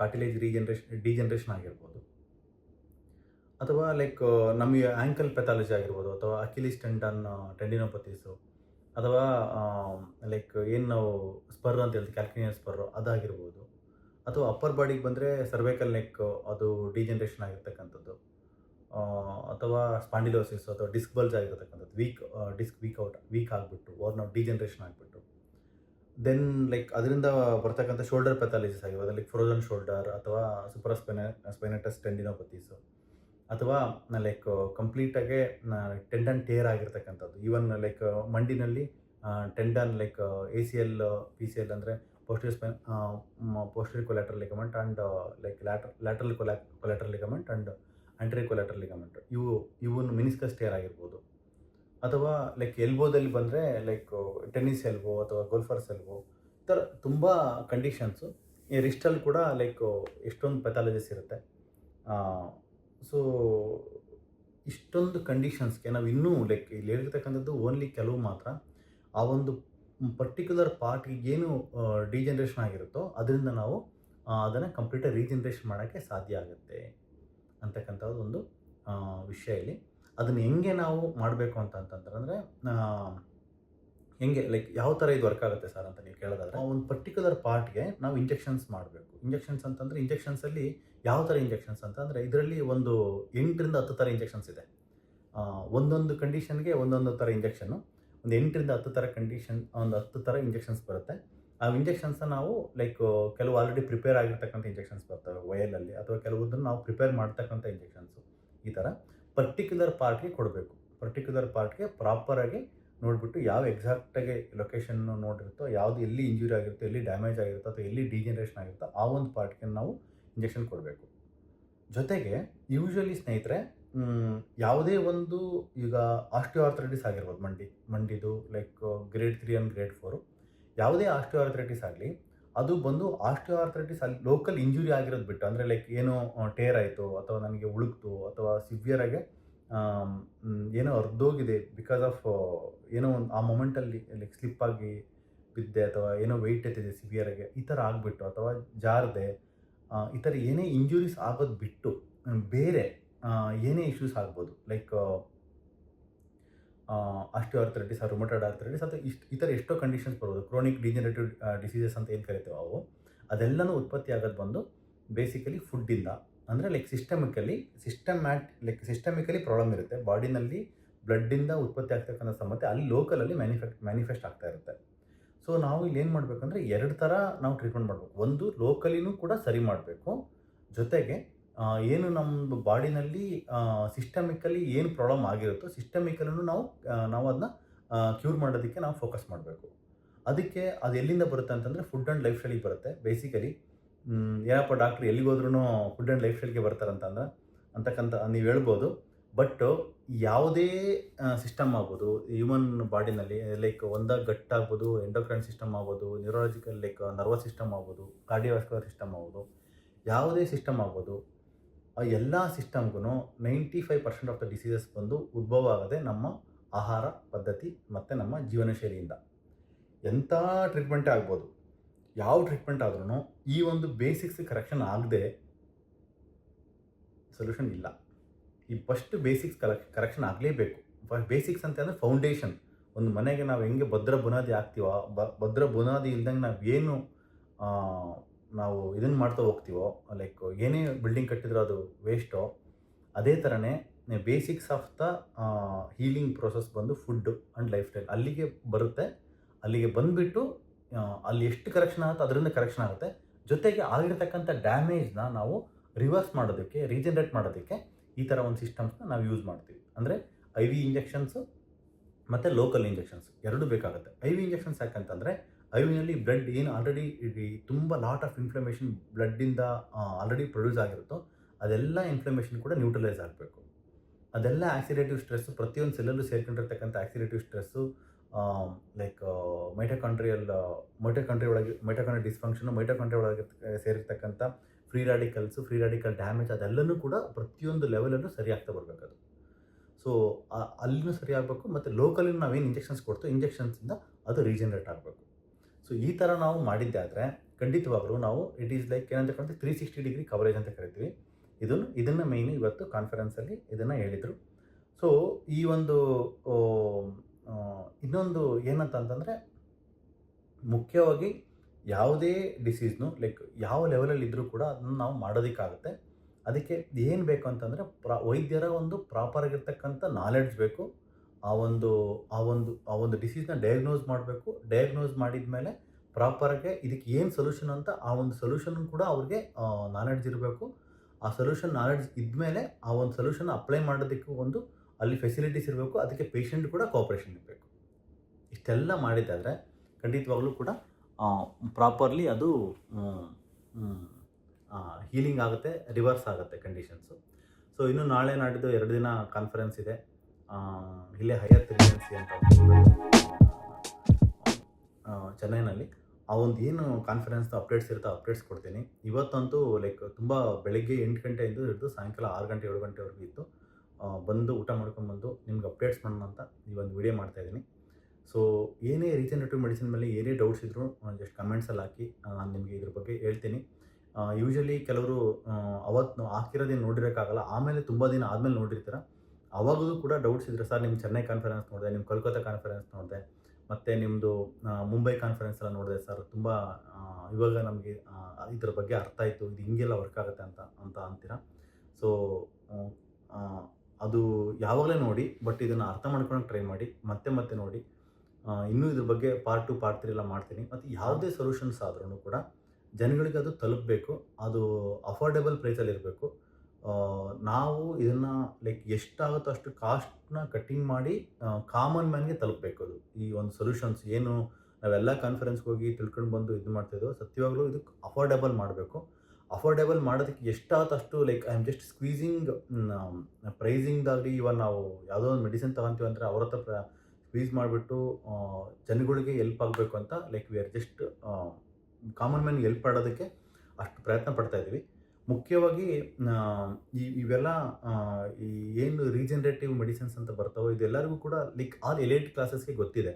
ಕಾಟಿಲೇಜ್ ರೀಜನ್ರೇಷನ್ ಡಿಜನ್ರೇಷನ್ ಆಗಿರ್ಬೋದು. ಅಥವಾ ಲೈಕ್ ನಮಗೆ ಆ್ಯಂಕಲ್ ಪೆಥಾಲಜಿ ಆಗಿರ್ಬೋದು ಅಥವಾ ಅಕಿಲಿಸ್ ಟೆಂಡನ್ ಟೆಂಡಿನೋಪತೀಸು ಅಥವಾ ಲೈಕ್ ಏನು ನಾವು ಸ್ಪರ್ ಅಂತ ಹೇಳ್ತೀವಿ ಕ್ಯಾಲ್ಕಿನಿಯನ್ ಸ್ಪರ್ ಅದಾಗಿರ್ಬೋದು. ಅಥವಾ ಅಪ್ಪರ್ ಬಾಡಿಗೆ ಬಂದರೆ ಸರ್ವೈಕಲ್ ನೆಕ್ ಅದು ಡಿಜನ್ರೇಷನ್ ಆಗಿರ್ತಕ್ಕಂಥದ್ದು. ಅಥವಾ ಸ್ಪಾಂಡಿಲೋಸಿಸ್ ಅಥವಾ ಡಿಸ್ಕ್ ಬಲ್ಜ್ ಆಗಿರ್ತಕ್ಕಂಥದ್ದು weak disc weak out weak ಆಗಿಬಿಟ್ಟು ಅವ್ರು ನಾವು ಡಿಜನ್ರೇಷನ್ ಆಗಿಬಿಟ್ಟು. ದೆನ್ ಲೈಕ್ ಅದರಿಂದ ಬರ್ತಕ್ಕಂಥ ಶೋಲ್ಡರ್ ಪೆಥಾಲಜಿಸ್ ಆಗಿರ್ಬೋದು ಲೈಕ್ ಫ್ರೋಜನ್ ಶೋಲ್ಡರ್ ಅಥವಾ ಸೂಪರ್ ಸ್ಪೆನ ಸ್ಪೈನಟಸ್ ಟೆಂಡಿನೋಪತೀಸು ಅಥವಾ ಲೈಕ್ ಕಂಪ್ಲೀಟಾಗೆ ಟೆಂಡನ್ ಟೇರ್ ಆಗಿರ್ತಕ್ಕಂಥದ್ದು. Even like ಮಂಡಿನಲ್ಲಿ tendon like A C L P C L ಅಂದರೆ posterior span posterior collateral ligament and like ಲ್ಯಾಟ್ರ್ lateral ಕೊಲ್ಯಾ collateral ligament and anterior collateral ligament ಇವು even ಮಿನಿಸ್ಕಸ್ tear ಆಗಿರ್ಬೋದು. ಅಥವಾ like ಎಲ್ಬೋದಲ್ಲಿ ಬಂದರೆ like tennis elbow ಅಥವಾ ಗೋಲ್ಫರ್ಸ್ elbow ಈ ಥರ ತುಂಬ conditions ಈ ರಿಸ್ಟಲ್ಲಿ ಕೂಡ ಲೈಕ್ ಎಷ್ಟೊಂದು ಪೆಥಾಲಜಿಸ್ ಇರುತ್ತೆ. ಸೊ ಇಷ್ಟೊಂದು ಕಂಡೀಷನ್ಸ್ಗೆ ನಾವು ಇನ್ನೂ ಲೈಕ್ ಇಲ್ಲಿ ಹೇಳಿರ್ತಕ್ಕಂಥದ್ದು ಓನ್ಲಿ ಕೆಲವು ಮಾತ್ರ. ಆ ಒಂದು ಪರ್ಟಿಕ್ಯುಲರ್ ಪಾರ್ಟ್ಗೆ ಏನು ಡಿಜನ್ರೇಷನ್ ಆಗಿರುತ್ತೋ ಅದರಿಂದ ನಾವು ಅದನ್ನು ಕಂಪ್ಲೀಟಾಗಿ ರೀಜನ್ರೇಷನ್ ಮಾಡೋಕ್ಕೆ ಸಾಧ್ಯ ಆಗುತ್ತೆ ಅಂತಕ್ಕಂಥದ್ದು ಒಂದು ವಿಷಯ ಇಲ್ಲಿ. ಅದನ್ನು ಹೆಂಗೆ ನಾವು ಮಾಡಬೇಕು ಅಂತ ಅಂತಂದ್ರೆ ಹೆಂಗೆ ಲೈಕ್ ಯಾವ ಥರ ಇದು ವರ್ಕ್ ಆಗುತ್ತೆ ಸರ್ ಅಂತ ನೀವು ಕೇಳೋದಾದ್ರೆ ಒಂದು ಪರ್ಟಿಕ್ಯುಲರ್ ಪಾರ್ಟ್ಗೆ ನಾವು ಇಂಜೆಕ್ಷನ್ಸ್ ಮಾಡಬೇಕು. ಇಂಜೆಕ್ಷನ್ಸ್ ಅಂತಂದರೆ ಇಂಜೆಕ್ಷನ್ಸಲ್ಲಿ ಯಾವ ಥರ ಇಂಜೆಕ್ಷನ್ಸ್ ಅಂತಂದರೆ ಇದರಲ್ಲಿ ಒಂದು ಎಂಟರಿಂದ ಹತ್ತು ಥರ ಇಂಜೆಕ್ಷನ್ಸ್ ಇದೆ. ಒಂದೊಂದು ಕಂಡೀಷನ್ಗೆ ಒಂದೊಂದು ಥರ ಇಂಜೆಕ್ಷನ್ನು ಒಂದು ಎಂಟರಿಂದ ಹತ್ತು ಥರ ಕಂಡೀಷನ್ ಒಂದು ಹತ್ತು ಥರ ಇಂಜೆಕ್ಷನ್ಸ್ ಬರುತ್ತೆ. ಆ ಇಂಜೆಕ್ಷನ್ಸ್ನ ನಾವು ಲೈಕ್ ಕೆಲವು ಆಲ್ರೆಡಿ ಪ್ರಿಪೇರ್ ಆಗಿರ್ತಕ್ಕಂಥ ಇಂಜೆಕ್ಷನ್ಸ್ ಬರ್ತವೆ ವಯಲಲ್ಲಿ ಅಥವಾ ಕೆಲವೊಂದನ್ನು ನಾವು ಪ್ರಿಪೇರ್ ಮಾಡ್ತಕ್ಕಂಥ ಇಂಜೆಕ್ಷನ್ಸು ಈ ಥರ ಪರ್ಟಿಕ್ಯುಲರ್ ಪಾರ್ಟ್ಗೆ ಕೊಡಬೇಕು. ಪರ್ಟಿಕ್ಯುಲರ್ ಪಾರ್ಟ್ಗೆ ಪ್ರಾಪರಾಗಿ ನೋಡಿಬಿಟ್ಟು ಯಾವ ಎಕ್ಸಾಕ್ಟಾಗಿ ಲೊಕೇಶನ್ ನೋಡಿರುತ್ತೋ, ಯಾವುದು ಎಲ್ಲಿ ಇಂಜುರಿ ಆಗಿರುತ್ತೋ, ಎಲ್ಲಿ ಡ್ಯಾಮೇಜ್ ಆಗಿರುತ್ತೋ ಅಥವಾ ಎಲ್ಲಿ ಡಿಜನರೇಷನ್ ಆಗಿರುತ್ತೋ ಆ ಒಂದು ಪಾರ್ಟ್ಗೆ ನಾವು ಇಂಜೆಕ್ಷನ್ ಕೊಡಬೇಕು. ಜೊತೆಗೆ ಯೂಶ್ವಲಿ ಸ್ನೇಹಿತರೆ ಯಾವುದೇ ಒಂದು ಈಗ ಆಸ್ಟಿಯೋಆರ್ಥರೈಟಿಸ್ ಆಗಿರ್ಬೋದು ಮಂಡಿ, ಮಂಡಿದು, like grade three and grade four, ಯಾವುದೇ ಆಸ್ಟಿಯೋಆರ್ಥರೈಟಿಸ್ ಆಗಲಿ, ಅದು ಬಂದು ಆಸ್ಟಿಯೋಆರ್ಥರೈಟಿಸ್ ಅಲ್ಲಿ ಲೋಕಲ್ ಇಂಜುರಿ ಆಗಿರೋದು ಬಿಟ್ಟು, ಅಂದರೆ ಲೈಕ್ ಏನೋ ಟೇರ್ ಆಯಿತು ಅಥವಾ ನನಗೆ ಉಳುಕ್ತು ಅಥವಾ ಸಿವಿಯರಾಗಿ ಏನೋ ಅರ್ಧೋಗಿದೆ ಬಿಕಾಸ್ ಆಫ್ ಏನೋ ಒಂದು, ಆ ಮೊಮೆಂಟಲ್ಲಿ ಲೈಕ್ ಸ್ಲಿಪ್ ಆಗಿ ಬಿದ್ದೆ ಅಥವಾ ಏನೋ ವೆಯ್ಟ್ ಎತ್ತಿದೆ ಸಿವಿಯರಾಗಿ ಈ ಥರ ಆಗಿಬಿಟ್ಟು ಅಥವಾ ಜಾರದೆ ಈ ಥರ ಏನೇ ಇಂಜುರೀಸ್ ಆಗೋದು ಬಿಟ್ಟು ಬೇರೆ ಏನೇ ಇಶ್ಯೂಸ್ ಆಗ್ಬೋದು ಲೈಕ್ ಆಸ್ಟಿಯೋಆರ್ಥರೈಟಿಸ್ ರುಮಟೆಡ್ ಆರ್ಥರೈಟಿಸ್ ಅಥವಾ ಇಷ್ಟು, ಈ ಥರ ಎಷ್ಟೋ ಕಂಡೀಷನ್ಸ್ ಬರ್ಬೋದು ಕ್ರೋನಿಕ್ ಡಿಜನರೇಟಿವ್ ಡಿಸೀಸಸ್ ಅಂತ ಏನು ಕರಿತೇವೆ ಅವು, ಅದೆಲ್ಲನೂ ಉತ್ಪತ್ತಿ ಆಗೋದು ಬಂದು ಬೇಸಿಕಲಿ ಫುಡ್ಡಿಂದ ಅಂದರೆ ಲೈಕ್ ಸಿಸ್ಟಮಿಕಲಿ ಸಿಸ್ಟಮ್ಯಾಟ್ ಲೈಕ್ ಸಿಸ್ಟಮಿಕಲಿ ಪ್ರಾಬ್ಲಮ್ ಇರುತ್ತೆ. ಬಾಡಿನಲ್ಲಿ ಬ್ಲಡ್ಡಿಂದ ಉತ್ಪತ್ತಿ ಆಗ್ತಕ್ಕಂಥ ಸಮಸ್ಯೆ ಅಲ್ಲಿ ಲೋಕಲಲ್ಲಿ ಮ್ಯಾನಿಫೆಕ್ಟ್ ಮ್ಯಾನಿಫೆಸ್ಟ್ ಆಗ್ತಾ ಇರುತ್ತೆ. ಸೊ ನಾವು ಇಲ್ಲಿ ಏನು ಮಾಡಬೇಕಂದ್ರೆ ಎರಡು ಥರ ನಾವು ಟ್ರೀಟ್ಮೆಂಟ್ ಮಾಡಬೇಕು. ಒಂದು ಲೋಕಲಿನೂ ಕೂಡ ಸರಿ ಮಾಡಬೇಕು. ಜೊತೆಗೆ ಏನು ನಮ್ಮ ಬಾಡಿನಲ್ಲಿ ಸಿಸ್ಟಮಿಕಲಿ ಏನು ಪ್ರಾಬ್ಲಮ್ ಆಗಿರುತ್ತೋ ಸಿಸ್ಟಮಿಕಲೂ ನಾವು ನಾವು ಅದನ್ನ ಕ್ಯೂರ್ ಮಾಡೋದಕ್ಕೆ ನಾವು ಫೋಕಸ್ ಮಾಡಬೇಕು. ಅದಕ್ಕೆ ಅದು ಎಲ್ಲಿಂದ ಬರುತ್ತೆ ಅಂತಂದರೆ ಫುಡ್ ಆ್ಯಂಡ್ ಲೈಫ್ ಸ್ಟೈಲಿಗೆ ಬರುತ್ತೆ. ಬೇಸಿಕಲಿ ಏನಪ್ಪ ಡಾಕ್ಟ್ರ್ ಎಲ್ಲಿಗೋದ್ರೂ ಫುಡ್ ಆ್ಯಂಡ್ ಲೈಫ್ ಸ್ಟೈಲ್ಗೆ ಬರ್ತಾರಂತಂದ್ರೆ, ಅಂತಕ್ಕಂಥ ನೀವು ಹೇಳ್ಬೋದು. ಬಟ್ ಯಾವುದೇ ಸಿಸ್ಟಮ್ ಆಗ್ಬೋದು ಹ್ಯೂಮನ್ ಬಾಡಿನಲ್ಲಿ ಲೈಕ್ ಒಂದ ಗಟ್ ಆಗ್ಬೋದು ಎಂಡೋಕ್ರೈನ್ ಸಿಸ್ಟಮ್ ಆಗ್ಬೋದು ನ್ಯೂರಾಲಜಿಕಲ್ ಲೈಕ್ ನರ್ವಸ್ ಸಿಸ್ಟಮ್ ಆಗ್ಬೋದು ಕಾರ್ಡಿಯೋವಾಸ್ಕುಲರ್ ಸಿಸ್ಟಮ್ ಆಗ್ಬೋದು, ಯಾವುದೇ ಸಿಸ್ಟಮ್ ಆಗ್ಬೋದು, ಆ ಎಲ್ಲ ಸಿಸ್ಟಮ್ಗೂ ninety five percent of the diseases ಬಂದು ಉದ್ಭವ ಆಗದೆ ನಮ್ಮ ಆಹಾರ ಪದ್ಧತಿ ಮತ್ತು ನಮ್ಮ ಜೀವನ ಶೈಲಿಯಿಂದ ಎಂಥ ಟ್ರೀಟ್ಮೆಂಟೇ ಆಗ್ಬೋದು? ಯಾವ ಟ್ರೀಟ್ಮೆಂಟ್ ಆದ್ರೂ ಈ ಒಂದು ಬೇಸಿಕ್ಸ್ ಕರೆಕ್ಷನ್ ಆಗದೆ ಸೊಲ್ಯೂಷನ್ ಇಲ್ಲ. ಈ ಫಸ್ಟ್ ಬೇಸಿಕ್ಸ್ ಕಲೆಕ್ ಕರೆಕ್ಷನ್ ಆಗಲೇಬೇಕು. ಬೇಸಿಕ್ಸ್ ಅಂತ ಅಂದರೆ ಫೌಂಡೇಶನ್ ಒಂದು ಮನೆಗೆ ನಾವು ಹೆಂಗೆ ಭದ್ರ ಬುನಾದಿ ಆಗ್ತೀವೋ ಬ, ಭದ್ರ ಬುನಾದಿ ಇಲ್ದಂಗೆ ನಾವು ಏನು ನಾವು ಇದನ್ನು ಮಾಡ್ತಾ ಹೋಗ್ತೀವೋ ಲೈಕ್ ಏನೇ ಬಿಲ್ಡಿಂಗ್ ಕಟ್ಟಿದ್ರೂ ಅದು ವೇಸ್ಟೋ ಅದೇ ಥರನೇ basics of the healing process ಬಂದು ಫುಡ್ಡು ಆ್ಯಂಡ್ ಲೈಫ್ ಸ್ಟೈಲ್ ಅಲ್ಲಿಗೆ ಬರುತ್ತೆ. ಅಲ್ಲಿಗೆ ಬಂದುಬಿಟ್ಟು ಅಲ್ಲಿ ಎಷ್ಟು ಕರೆಕ್ಷನ್ ಆಗುತ್ತೆ, ಅದರಿಂದ ಕರೆಕ್ಷನ್ ಆಗುತ್ತೆ. ಜೊತೆಗೆ ಆಗಿರ್ತಕ್ಕಂಥ ಡ್ಯಾಮೇಜ್ನ ನಾವು ರಿವರ್ಸ್ ಮಾಡೋದಕ್ಕೆ ರೀಜನರೇಟ್ ಮಾಡೋದಕ್ಕೆ ಈ ಥರ ಒಂದು ಸಿಸ್ಟಮ್ಸ್ನ ನಾವು ಯೂಸ್ ಮಾಡ್ತೀವಿ. ಅಂದರೆ ಐ ವಿ ಇಂಜೆಕ್ಷನ್ಸು ಮತ್ತು ಲೋಕಲ್ ಇಂಜೆಕ್ಷನ್ಸ್ ಎರಡು ಬೇಕಾಗುತ್ತೆ. ಐ ವಿ ಇಂಜೆಕ್ಷನ್ಸ್ ಯಾಕಂತಂದರೆ ಐ ವಿನಲ್ಲಿ ಬ್ಲಡ್ ಏನು ಆಲ್ರೆಡಿ ತುಂಬ ಲಾಟ್ ಆಫ್ ಇನ್ಫ್ಲಮೇಷನ್ ಬ್ಲಡ್ಡಿಂದ ಆಲ್ರೆಡಿ ಪ್ರೊಡ್ಯೂಸ್ ಆಗಿರುತ್ತೋ, ಅದೆಲ್ಲ ಇನ್ಫ್ಲಮೇಷನ್ ಕೂಡ ನ್ಯೂಟ್ರಲೈಸ್ ಆಗಬೇಕು. ಅದೆಲ್ಲ ಆಕ್ಸಿಡೇಟಿವ್ ಸ್ಟ್ರೆಸ್ಸು ಪ್ರತಿಯೊಂದು ಸೆಲ್ಲಲ್ಲೂ ಸೇರ್ಕೊಂಡಿರ್ತಕ್ಕಂಥ oxidative stress like mitochondrial mitochondria ಒಳಗೆ ಮೈಟೋಕಾಂಟ್ರಿ ಡಿಸ್ಫಂಕ್ಷನ್ ಮೈಟೋಕಾಂಟ್ರಿ ಒಳಗೆ ಸೇರಿರ್ತಕ್ಕಂಥ free radicals free radical damage ಅದೆಲ್ಲನೂ ಕೂಡ ಪ್ರತಿಯೊಂದು ಲೆವೆಲಲ್ಲೂ ಸರಿಯಾಗ್ತಾ ಬರಬೇಕದು. ಸೊ ಅಲ್ಲಿನೂ ಸರಿ ಆಗಬೇಕು ಮತ್ತು ಲೋಕಲಿ ನಾವೇನು ಇಂಜೆಕ್ಷನ್ಸ್ ಕೊಡ್ತೋ ಇಂಜೆಕ್ಷನ್ಸಿಂದ ಅದು ರೀಜನರೇಟ್ ಆಗಬೇಕು. ಸೊ ಈ ಥರ ನಾವು ಮಾಡಿದ್ದೆ ಆದರೆ ಖಂಡಿತವಾಗ್ಲೂ ನಾವು ಇಟ್ ಈಸ್ ಲೈಕ್ ಏನಂತ ಕರಿತೀವಿ ತ್ರೀ ಸಿಕ್ಸ್ಟಿ ಡಿಗ್ರಿ ಕವರೇಜ್ ಅಂತ ಕರಿತೀವಿ. ಇದನ್ನು ಇದನ್ನು ಮೇಯ್ನು ಇವತ್ತು ಕಾನ್ಫರೆನ್ಸಲ್ಲಿ ಇದನ್ನು ಹೇಳಿದರು. ಸೊ ಈ ಒಂದು ಇನ್ನೊಂದು ಏನಂತ ಅಂತಂದರೆ ಮುಖ್ಯವಾಗಿ ಯಾವುದೇ ಡಿಸೀಸ್ನು ಲೈಕ್ ಯಾವ ಲೆವೆಲಲ್ಲಿ ಇದ್ದರೂ ಕೂಡ ಅದನ್ನು ನಾವು ಮಾಡೋದಕ್ಕಾಗುತ್ತೆ. ಅದಕ್ಕೆ ಏನು ಬೇಕು ಅಂತಂದರೆ ಪ್ರಾ, ವೈದ್ಯರ ಒಂದು ಪ್ರಾಪರ್ ಆಗಿರ್ತಕ್ಕಂಥ ನಾಲೆಡ್ಜ್ ಬೇಕು. ಆ ಒಂದು ಆ ಒಂದು ಆ ಒಂದು ಡಿಸೀಸ್ನ ಡಯಾಗ್ನೋಸ್ ಮಾಡಬೇಕು. ಡಯಾಗ್ನೋಸ್ ಮಾಡಿದ ಮೇಲೆ ಪ್ರಾಪರಾಗೆ ಇದಕ್ಕೆ ಏನು ಸೊಲ್ಯೂಷನ್ ಅಂತ ಆ ಒಂದು ಸೊಲ್ಯೂಷನ್ ಕೂಡ ಅವ್ರಿಗೆ ನಾಲೆಡ್ಜ್ ಇರಬೇಕು. ಆ ಸೊಲ್ಯೂಷನ್ ನಾಲೆಡ್ಜ್ ಇದ್ಮೇಲೆ ಆ ಒಂದು ಸೊಲ್ಯೂಷನ್ ಅಪ್ಲೈ ಮಾಡೋದಕ್ಕೂ ಒಂದು ಅಲ್ಲಿ ಫೆಸಿಲಿಟೀಸ್ ಇರಬೇಕು, ಅದಕ್ಕೆ ಪೇಷಂಟ್ ಕೂಡ ಕೋಆಪ್ರೇಷನ್ ಇರಬೇಕು. ಇಷ್ಟೆಲ್ಲ ಮಾಡಿದ್ದಾದರೆ ಖಂಡಿತವಾಗ್ಲೂ ಕೂಡ ಪ್ರಾಪರ್ಲಿ ಅದು ಹೀಲಿಂಗ್ ಆಗುತ್ತೆ ರಿವರ್ಸ್ ಆಗುತ್ತೆ ಕಂಡೀಷನ್ಸು ಸೊ ಇನ್ನು ನಾಳೆ ನಾಡಿದ್ದು ಎರಡು ದಿನ ಕಾನ್ಫರೆನ್ಸ್ ಇದೆ. ಇಲ್ಲೇ ಹೈಯರ್ ರೆಸಿಡೆನ್ಸಿ ಅಂತ ಚೆನ್ನೈನಲ್ಲಿ. ಆ ಒಂದು ಏನು ಕಾನ್ಫರೆನ್ಸ್ದು ಅಪ್ಡೇಟ್ಸ್ ಇರುತ್ತೆ ಅಪ್ಡೇಟ್ಸ್ ಕೊಡ್ತೀನಿ. ಇವತ್ತಂತೂ ಲೈಕ್ ತುಂಬ ಬೆಳಗ್ಗೆ ಎಂಟು ಗಂಟೆಯಿಂದ ಹಿಡಿದು ಸಾಯಂಕಾಲ ಆರು ಗಂಟೆ, ಏಳು ಗಂಟೆವರೆಗೂ ಇತ್ತು. ಬಂದು ಊಟ ಮಾಡ್ಕೊಂಡ್ಬಂದು ನಿಮ್ಗೆ ಅಪ್ಡೇಟ್ಸ್ ಮಾಡೋಣ ಅಂತ ಈ ಒಂದು ವಿಡಿಯೋ ಮಾಡ್ತಾಯಿದ್ದೀನಿ ಸೊ ಏನೇ ರೀಜನರೇಟಿವ್ ಮೆಡಿಸಿನ್ ಮೇಲೆ ಏನೇ ಡೌಟ್ಸ್ ಇದ್ದರೂ ಜಸ್ಟ್ ಕಮೆಂಟ್ಸಲ್ಲಿ ಹಾಕಿ ನಾನು ನಿಮಗೆ ಇದ್ರ ಬಗ್ಗೆ ಹೇಳ್ತೀನಿ. ಯೂಶಲಿ ಕೆಲವರು ಅವತ್ತು ಹಾಕಿರೋದೇನು ನೋಡಿರೋಕ್ಕಾಗಲ್ಲ ಆಮೇಲೆ ತುಂಬ ದಿನ ಆದಮೇಲೆ ನೋಡಿರ್ತೀರ. ಅವಾಗಲೂ ಕೂಡ ಡೌಟ್ಸ್ ಇದ್ದರೆ ಸರ್ ನಿಮ್ಮ ಚೆನ್ನೈ ಕಾನ್ಫರೆನ್ಸ್ ನೋಡಿದೆ ನಿಮ್ಮ ಕೋಲ್ಕತ್ತಾ ಕಾನ್ಫರೆನ್ಸ್ ನೋಡಿದೆ, ಮತ್ತು ನಿಮ್ಮದು ಮುಂಬೈ ಕಾನ್ಫರೆನ್ಸ್ ಎಲ್ಲ ನೋಡಿದೆ ಸರ್, ತುಂಬ ಇವಾಗ ನಮಗೆ ಇದ್ರ ಬಗ್ಗೆ ಅರ್ಥ ಆಯಿತು, ಇದು ಹಿಂಗೆಲ್ಲ ವರ್ಕ್ ಆಗುತ್ತೆ ಅಂತ ಅಂತ ಅಂತೀರ. ಸೊ ಅದು ಯಾವಾಗಲೇ ನೋಡಿ ಬಟ್ ಇದನ್ನು ಅರ್ಥ ಮಾಡ್ಕೊಳಕ್ಕೆ ಟ್ರೈ ಮಾಡಿ, ಮತ್ತೆ ಮತ್ತೆ ನೋಡಿ. ಇನ್ನೂ ಇದ್ರ ಬಗ್ಗೆ ಪಾರ್ಟ್ ಟು ಪಾರ್ಟ್ ತ್ರೀ ಎಲ್ಲ ಮಾಡ್ತೀನಿ. ಮತ್ತು ಯಾವುದೇ ಸೊಲ್ಯೂಷನ್ಸ್ ಆದ್ರೂ ಕೂಡ ಜನಗಳಿಗೆ ಅದು ತಲುಪಬೇಕು, ಅದು ಅಫೋರ್ಡೆಬಲ್ ಪ್ರೈಸಲ್ಲಿ ಇರಬೇಕು. ನಾವು ಇದನ್ನು ಲೈಕ್ ಎಷ್ಟಾಗುತ್ತೋ ಅಷ್ಟು ಕಾಸ್ಟ್ನ ಕಟ್ಟಿಂಗ್ ಮಾಡಿ ಕಾಮನ್ ಮ್ಯಾನ್ಗೆ ತಲುಪಬೇಕು ಅದು. ಈ ಒಂದು ಸೊಲ್ಯೂಷನ್ಸ್ ಏನು ನಾವೆಲ್ಲ ಕಾನ್ಫರೆನ್ಸ್ಗೆ ಹೋಗಿ ತಿಳ್ಕೊಂಡು ಬಂದು ಇದು ಮಾಡ್ತಿದ್ದೋ ಸತ್ಯವಾಗಲೂ ಇದಕ್ಕೆ ಅಫೋರ್ಡೆಬಲ್ ಮಾಡಬೇಕು. ಅಫೋರ್ಡೆಬಲ್ ಮಾಡೋದಕ್ಕೆ ಎಷ್ಟಾದಷ್ಟು like I am just squeezing ಪ್ರೈಸಿಂಗ್ದಾಗಲಿ even ನಾವು ಯಾವುದೋ ಒಂದು ಮೆಡಿಸಿನ್ ತಗೊಂತೀವಿ ಅಂದರೆ ಅವ್ರ ಹತ್ರ ಸ್ಕ್ವೀಸ್ ಮಾಡಿಬಿಟ್ಟು ಜನಗಳಿಗೆ ಎಲ್ಪ್ ಆಗಬೇಕು ಅಂತ like we are just common man help ಮಾಡೋದಕ್ಕೆ ಅಷ್ಟು ಪ್ರಯತ್ನ ಪಡ್ತಾ ಇದ್ದೀವಿ. ಮುಖ್ಯವಾಗಿ ಈ, ಇವೆಲ್ಲ ಏನು ರೀಜನರೇಟಿವ್ ಮೆಡಿಸಿನ್ಸ್ ಅಂತ ಬರ್ತಾವೋ, ಇದೆಲ್ಲರಿಗೂ ಕೂಡ ಲೈಕ್ ಆಲ್ ಎಲೈಟ್ ಕ್ಲಾಸಸ್ಗೆ ಗೊತ್ತಿದೆ.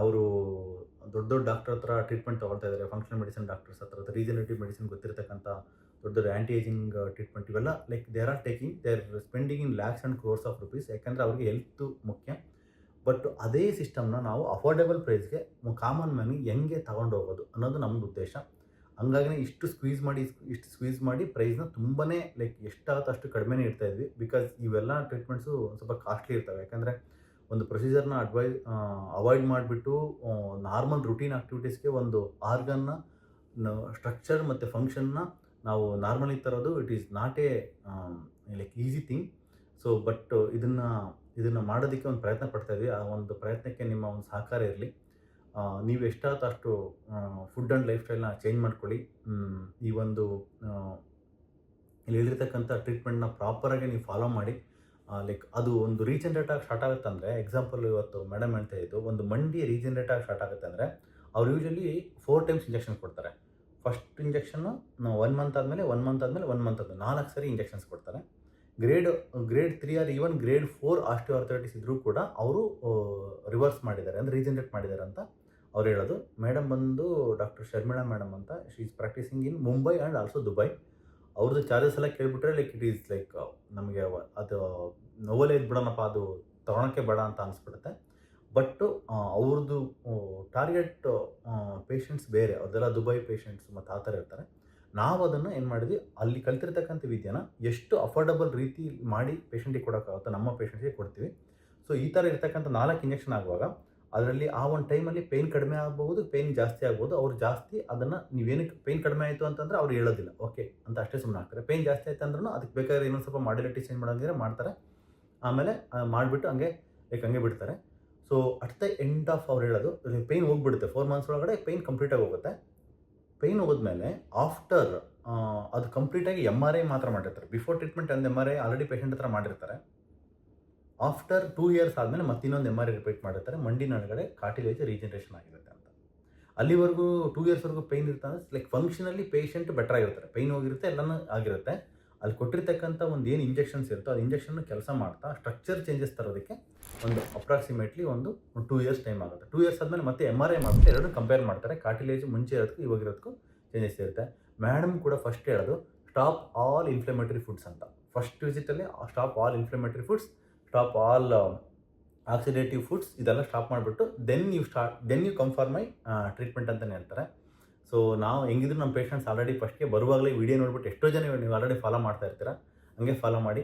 ಅವರು ದೊಡ್ಡ ದೊಡ್ಡ ಡಾಕ್ಟರ್ ಹತ್ರ ಟ್ರೀಟ್ಮೆಂಟ್ ತೊಗೊಳ್ತಾ ಇದ್ದಾರೆ ಫಂಕ್ಷನಲ್ ಮೆಡಿಸಿನ್ ಡಾಕ್ಟರ್ಸ್ ಹತ್ರ ರೀಜನೇಟಿವ್ ಮೆಡಿಸಿನ್ ಗೊತ್ತಿರತಕ್ಕಂಥ ದೊಡ್ಡ ದೊಡ್ಡ ಆ್ಯಂಟಿ ಏಜಿಂಗ್ ಟ್ರೀಟ್ಮೆಂಟ್ ಇವೆಲ್ಲ like they are taking they are spending in lakhs and crores of rupees ಯಾಕಂದರೆ ಅವ್ರಿಗೆ ಹೆಲ್ತ್ ಮುಖ್ಯ. ಬಟ್ ಅದೇ ಸಿಸ್ಟಮ್ನ ನಾವು ಅಫೋರ್ಡೆಬಲ್ ಪ್ರೈಸ್ಗೆ ಕಾಮನ್ ಮ್ಯಾನಿಗೆ ಹೆಂಗೆ ತಗೊಂಡು ಹೋಗೋದು ಅನ್ನೋದು ನಮ್ಮದು ಉದ್ದೇಶ. ಹಂಗಾಗಿನೇ ಇಷ್ಟು ಸ್ಕ್ವೀಸ್ ಮಾಡಿ, ಇಷ್ಟು ಸ್ಕ್ವೀಸ್ ಮಾಡಿ ಪ್ರೈಸ್ನ ತುಂಬಾ ಲೈಕ್ ಎಷ್ಟಾಗುತ್ತೆ ಅಷ್ಟು ಕಡಿಮೆನೇ ಇಡ್ತಾ ಇದ್ವಿ ಬಿಕಾಸ್ ಇವೆಲ್ಲ ಟ್ರೀಟ್ಮೆಂಟ್ಸು ಸ್ವಲ್ಪ ಕಾಸ್ಟ್ಲಿ ಇರ್ತವೆ. ಯಾಕಂದರೆ ಒಂದು ಪ್ರೊಸೀಜರ್ನ ಅಡ್ವೈಸ್ ಅವಾಯ್ಡ್ ಮಾಡಿಬಿಟ್ಟು ನಾರ್ಮಲ್ ರುಟೀನ್ ಆ್ಯಕ್ಟಿವಿಟೀಸ್ಗೆ ಒಂದು ಆರ್ಗನ್ನ ಸ್ಟ್ರಕ್ಚರ್ ಮತ್ತು ಫಂಕ್ಷನ್ನ ನಾವು ನಾರ್ಮಲಿ ತರೋದು it is not a like easy thing so but ಇದನ್ನು ಇದನ್ನು ಮಾಡೋದಕ್ಕೆ ಒಂದು ಪ್ರಯತ್ನ ಪಡ್ತಾ ಇದ್ವಿ. ಆ ಒಂದು ಪ್ರಯತ್ನಕ್ಕೆ ನಿಮ್ಮ ಒಂದು ಸಹಕಾರ ಇರಲಿ. ನೀವು ಎಷ್ಟಾದ ಅಷ್ಟು ಫುಡ್ ಆ್ಯಂಡ್ ಲೈಫ್ ಸ್ಟೈಲ್ನ ಚೇಂಜ್ ಮಾಡ್ಕೊಳ್ಳಿ. ಈ ಒಂದು ಇಲ್ಲಿ ಹೇಳಿರ್ತಕ್ಕಂಥ ಟ್ರೀಟ್ಮೆಂಟ್ನ ಪ್ರಾಪರಾಗಿ ನೀವು ಫಾಲೋ ಮಾಡಿ. ಲೈಕ್ ಅದು ಒಂದು ರೀಜನ್ರೇಟ್ ಆಗಿ ಸ್ಟಾರ್ಟ್ ಆಗುತ್ತೆ ಅಂದರೆ ಎಕ್ಸಾಂಪಲ್ ಇವತ್ತು ಮೇಡಮ್ ಹೇಳ್ತಾ ಇದ್ದು, ಒಂದು ಮಂಡಿ ರೀಜನ್ರೇಟ್ ಆಗಿ ಸ್ಟಾರ್ಟ್ ಆಗುತ್ತೆ ಅಂದರೆ, ಅವ್ರು ಯೂಶಲಿ ಫೋರ್ ಟೈಮ್ಸ್ ಇಂಜೆಕ್ಷನ್ ಕೊಡ್ತಾರೆ. ಫಸ್ಟ್ ಇಂಜೆಕ್ಷನ್ನು ಒನ್ ಮಂತ್ ಆದಮೇಲೆ ಒನ್ ಮಂತ್ ಆದಮೇಲೆ ಒನ್ ಮಂತ್ ಆದಮೇಲೆ ನಾಲ್ಕು ಸರಿ ಇಂಜೆಕ್ಷನ್ಸ್ ಕೊಡ್ತಾರೆ. Grade grade three or even grade four osteoarthritis ಇದ್ದರೂ ಕೂಡ ಅವರು ರಿವರ್ಸ್ ಮಾಡಿದ್ದಾರೆ ಅಂದರೆ ರೀಜನ್ರೇಟ್ ಮಾಡಿದ್ದಾರೆ ಅಂತ ಅವ್ರು ಹೇಳೋದು. ಮೇಡಮ್ ಬಂದು ಡಾಕ್ಟರ್ ಶರ್ಮಿಳಾ ಮೇಡಮ್ ಅಂತ she is practising in Mumbai and also Dubai ಅವ್ರದ್ದು ಚಾರ್ಜಸ್ ಎಲ್ಲ ಕೇಳಿಬಿಟ್ರೆ ಲೈಕ್ ಇಟ್ ಈಸ್ ಲೈಕ್ ನಮಗೆ ಅದು ನೋವಲ್ಲೇ ಇದ್ಬಿಡೋಣಪ್ಪ ಅದು ತಗೊಳಕ್ಕೆ ಬೇಡ ಅಂತ ಅನಿಸ್ಬಿಡುತ್ತೆ. ಬಟ್ ಅವ್ರದ್ದು ಟಾರ್ಗೆಟ್ ಪೇಷಂಟ್ಸ್ ಬೇರೆ ಅವ್ರದ್ದೆಲ್ಲ ದುಬೈ ಪೇಷಂಟ್ಸ್ ಮತ್ತು ಆ ಥರ ಇರ್ತಾರೆ. ನಾವು ಅದನ್ನು ಏನು ಮಾಡಿದ್ವಿ, ಅಲ್ಲಿ ಕಲ್ತಿರ್ತಕ್ಕಂಥ ವಿದ್ಯೆನ ಎಷ್ಟು ಅಫೋರ್ಡಬಲ್ ರೀತಿ ಮಾಡಿ ಪೇಷಂಟಿಗೆ ಕೊಡೋಕ್ಕಾಗುತ್ತೋ, ನಮ್ಮ ಪೇಷಂಟಿಗೆ ಕೊಡ್ತೀವಿ. ಸೊ ಈ ಥರ ಇರ್ತಕ್ಕಂಥ ನಾಲ್ಕು ಇಂಜೆಕ್ಷನ್ ಆಗುವಾಗ ಅದರಲ್ಲಿ ಆ ಒಂದು ಟೈಮಲ್ಲಿ ಪೇಯ್ನ್ ಕಡಿಮೆ ಆಗ್ಬೋದು ಪೇಯ್ನ್ ಜಾಸ್ತಿ ಆಗ್ಬೋದು ಅವ್ರು ಜಾಸ್ತಿ ಅದನ್ನು ನೀವೇನಕ್ಕೆ ಪೇಯ್ನ್ ಕಡಿಮೆ ಆಯಿತು ಅಂತಂದರೆ ಅವ್ರು ಹೇಳೋದಿಲ್ಲ. ಓಕೆ ಅಂತ ಅಷ್ಟೇ ಸುಮ್ಮನೆ ಆಗ್ತಾರೆ ಪೇಯ್ನ್ ಜಾಸ್ತಿ ಆಯ್ತು ಅಂದ್ರೂ ಅದಕ್ಕೆ ಬೇಕಾದ್ರೆ ಇನ್ನೊಂದು ಸ್ವಲ್ಪ ಮಾಡಿಲಿಟಿ ಚೇಂಜ್ ಮಾಡೋಂಗಿದ್ರೆ ಮಾಡ್ತಾರೆ. ಆಮೇಲೆ ಮಾಡಿಬಿಟ್ಟು ಹಂಗೆ ಲೈಕ್ ಹಂಗೆ ಬಿಡ್ತಾರೆ. So at the end of ಅವ್ರು ಹೇಳೋದು ಪೇಯ್ನ್ ಹೋಗ್ಬಿಡುತ್ತೆ. ಫೋರ್ ಮಂತ್ಸ್ ಒಳಗಡೆ ಪೇಯ್ನ್ ಕಂಪ್ಲೀಟಾಗಿ ಹೋಗುತ್ತೆ. ಪೇಯ್ನ್ ಹೋದ್ಮೇಲೆ ಆಫ್ಟರ್ ಅದು ಕಂಪ್ಲೀಟಾಗಿ ಎಂ ಆರ್ ಐ ಮಾತ್ರ ಮಾಡಿರ್ತಾರೆ. ಬಿಫೋರ್ ಟ್ರೀಟ್ಮೆಂಟ್ ಒಂದು M R I already patient ಹತ್ರ ಮಾಡಿರ್ತಾರೆ. ಆಫ್ಟರ್ ಟೂ ಇಯರ್ಸ್ ಆದಮೇಲೆ ಮತ್ತೆ ಇನ್ನೊಂದು ಎಂ ಆರ್ ಐ ರಿಪೀಟ್ ಮಾಡಿರ್ತಾರೆ ಮಂಡಿನೊಳಗಡೆ ಕಾಟಿಲೇಜ್ ರೀಜನರೇಷನ್ ಆಗಿರುತ್ತೆ ಅಂತ. ಅಲ್ಲಿವರೆಗೂ ಟೂ ಇಯರ್ಸ್ವರೆಗೂ ಪೈನ್ ಇರ್ತಾನೆ ಲೈಕ್ ಫಂಕ್ಷನಲ್ಲಿ ಪೇಷಂಟ್ ಬೆಟರ್ ಆಗಿರ್ತಾರೆ. ಪೈನ್ ಹೋಗಿರುತ್ತೆ, ಎಲ್ಲನೂ ಆಗಿರುತ್ತೆ. ಅಲ್ಲಿ ಕೊಟ್ಟಿರ್ತಕ್ಕಂಥ ಒಂದು ಏನು ಇಂಜೆಕ್ಷನ್ಸ್ ಇರುತ್ತೋ ಅದು ಇಂಜೆಕ್ಷನ್ ಕೆಲಸ ಮಾಡ್ತಾ ಸ್ಟ್ರಕ್ಚರ್ ಚೇಂಜಸ್ ತರೋದಕ್ಕೆ ಒಂದು ಅಪ್ರಾಕ್ಸಿಮೇಟ್ಲಿ ಒಂದು ಟೂ ಇಯರ್ಸ್ ಟೈಮ್ ಆಗುತ್ತೆ. ಟೂ ಇಯರ್ಸ್ ಆದಮೇಲೆ ಮತ್ತೆ ಎಂ ಆರ್ ಐ ಮಾಡಿಬಿಟ್ಟು ಎರಡು ಕಂಪೇರ್ ಮಾಡ್ತಾರೆ. ಕಾಟಿಲೇಜ್ ಮುಂಚೆ ಇರೋದಕ್ಕೂ ಇವಾಗಿರೋದಕ್ಕೂ ಚೇಂಜಸ್ ಇರುತ್ತೆ. ಮೇಡಮ್ ಕೂಡ ಫಸ್ಟ್ ಹೇಳೋದು ಸ್ಟಾಪ್ ಆಲ್ ಇನ್ಫ್ಲಮೇಟರಿ ಫುಡ್ಸ್ ಅಂತ. First ವಿಸಿಟಲ್ಲಿ stop all inflammatory foods stop all oxidative foods ಇದೆಲ್ಲ ಸ್ಟಾಪ್ ಮಾಡಿಬಿಟ್ಟು then you start, then you come for my treatment ಅಂತಲೇ ಹೇಳ್ತಾರೆ. ಸೊ, ನಾವು ಹೆಂಗಿದ್ರು ನಮ್ಮ ಪೇಷಂಟ್ಸ್ ಆಲ್ರೆಡಿ ಫಸ್ಟ್ಗೆ ಬರುವಾಗಲೇ ವಿಡಿಯೋ ನೋಡ್ಬಿಟ್ಟು ಎಷ್ಟೋ ಜನ ನೀವು ಆಲ್ರೆಡಿ ಫಾಲೋ ಮಾಡ್ತಾ ಇರ್ತೀರ, ಹಂಗೆ ಫಾಲೋ ಮಾಡಿ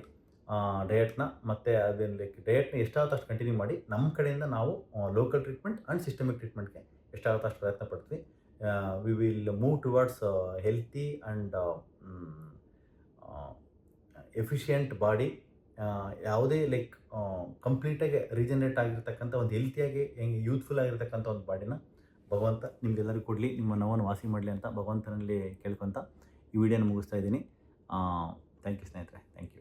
ಡಯಟ್ನ ಮತ್ತು ಅದೇನು ಡಯಟ್ನ ಎಷ್ಟಾಗುತ್ತೆ ಅಷ್ಟು ಕಂಟಿನ್ಯೂ ಮಾಡಿ ನಮ್ಮ ಕಡೆಯಿಂದ ನಾವು ಲೋಕಲ್ ಟ್ರೀಟ್ಮೆಂಟ್ ಆ್ಯಂಡ್ ಸಿಸ್ಟಮಿಕ್ ಟ್ರೀಟ್ಮೆಂಟ್ಗೆ ಎಷ್ಟಾಗುತ್ತೆ ಅಷ್ಟು ಪ್ರಯತ್ನ ಪಡ್ತೀವಿ. We will move towards healthy and efficient body ಯಾವುದೇ ಲೈಕ್ ಕಂಪ್ಲೀಟಾಗಿ ರೀಜನರೇಟ್ ಆಗಿರ್ತಕ್ಕಂಥ ಒಂದು ಹೆಲ್ತಿಯಾಗಿ ಹೆಂಗೆ ಯೂತ್ಫುಲ್ ಆಗಿರ್ತಕ್ಕಂಥ ಒಂದು ಬಾಡಿನ ಭಗವಂತ ನಿಮಗೆಲ್ಲರಿಗೂ ಕೊಡಲಿ. ನಿಮ್ಮ ನೋವನ್ನು ವಾಸಿ ಮಾಡಲಿ ಅಂತ ಭಗವಂತನಲ್ಲಿ ಕೇಳ್ಕೊತ ಈ ವಿಡಿಯೋನ ಮುಗಿಸ್ತಾ ಇದ್ದೀನಿ. ಥ್ಯಾಂಕ್ ಯು ಸ್ನೇಹಿತರೆ. Thank you